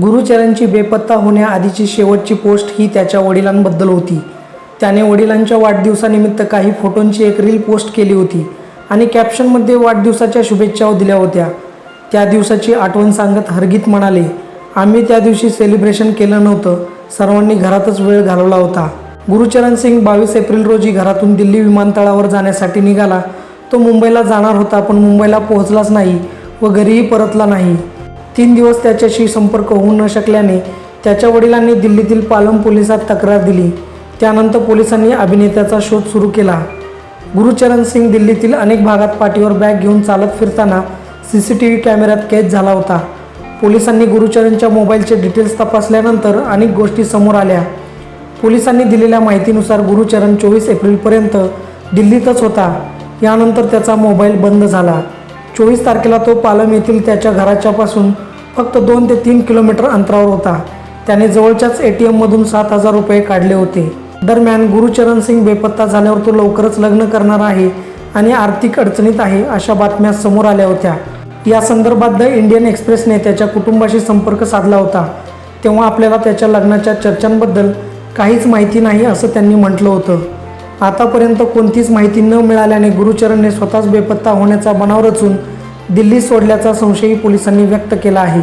गुरुचरणची बेपत्ता होण्याआधीची शेवटची पोस्ट ही त्याच्या वडिलांबद्दल होती. त्याने वडिलांच्या वाढदिवसानिमित्त काही फोटोंची एक रील पोस्ट केली होती आणि कॅप्शनमध्ये वाढदिवसाच्या शुभेच्छा दिल्या होत्या. त्या दिवसाची आठवण सांगत हरगीत म्हणाले आम्ही त्या दिवशी सेलिब्रेशन केलं नव्हतं. सर्वांनी घरातच वेळ घालवला होता. गुरुचरण सिंग बावीस एप्रिल रोजी घरातून दिल्ली विमानतळावर जाण्यासाठी निघाला. तो मुंबईला जाणार होता पण मुंबईला पोहोचलाच नाही व घरीही परतला नाही. तीन दिवस त्याच्याशी संपर्क होऊ न शकल्याने त्याच्या वडिलांनी दिल्लीतील पालम पोलिसात तक्रार दिली. त्यानंतर पोलिसांनी अभिनेत्याचा शोध सुरू केला. गुरुचरण सिंग दिल्लीतील अनेक भागात पाठीवर बॅग घेऊन चालत फिरताना सी सी टी व्ही कॅमेऱ्यात कैद झाला होता. पोलिसांनी गुरुचरणच्या मोबाईलचे डिटेल्स तपासल्यानंतर अनेक गोष्टी समोर आल्या. पोलिसांनी दिलेल्या माहितीनुसार गुरुचरण चोवीस एप्रिलपर्यंत दिल्लीतच होता. यानंतर त्याचा मोबाईल बंद झाला. चोवीस तारखेला तो पालम येथील त्याच्या घराच्यापासून फक्त दोन ते तीन किलोमीटर अंतरावर होता. त्याने जवळच्याच ए टी एममधून सात हजार रुपये काढले होते. दरम्यान गुरुचरण सिंग बेपत्ता झाल्यावर तो लवकरच लग्न करणार आहे आणि आर्थिक अडचणीत आहे अशा बातम्या समोर आल्या होत्या. या संदर्भात द इंडियन एक्सप्रेसने त्याच्या कुटुंबाशी संपर्क साधला होता. तेव्हा आपल्याला त्याच्या लग्नाच्या चर्चांबद्दल काहीच माहिती नाही असं त्यांनी म्हटलं होतं. आतापर्यंत कोणतीच माहिती न मिळाल्याने गुरुचरणने स्वतःच बेपत्ता होण्याचा बनाव रचून दिल्ली सोडल्याचा संशयही पोलिसांनी व्यक्त केला आहे.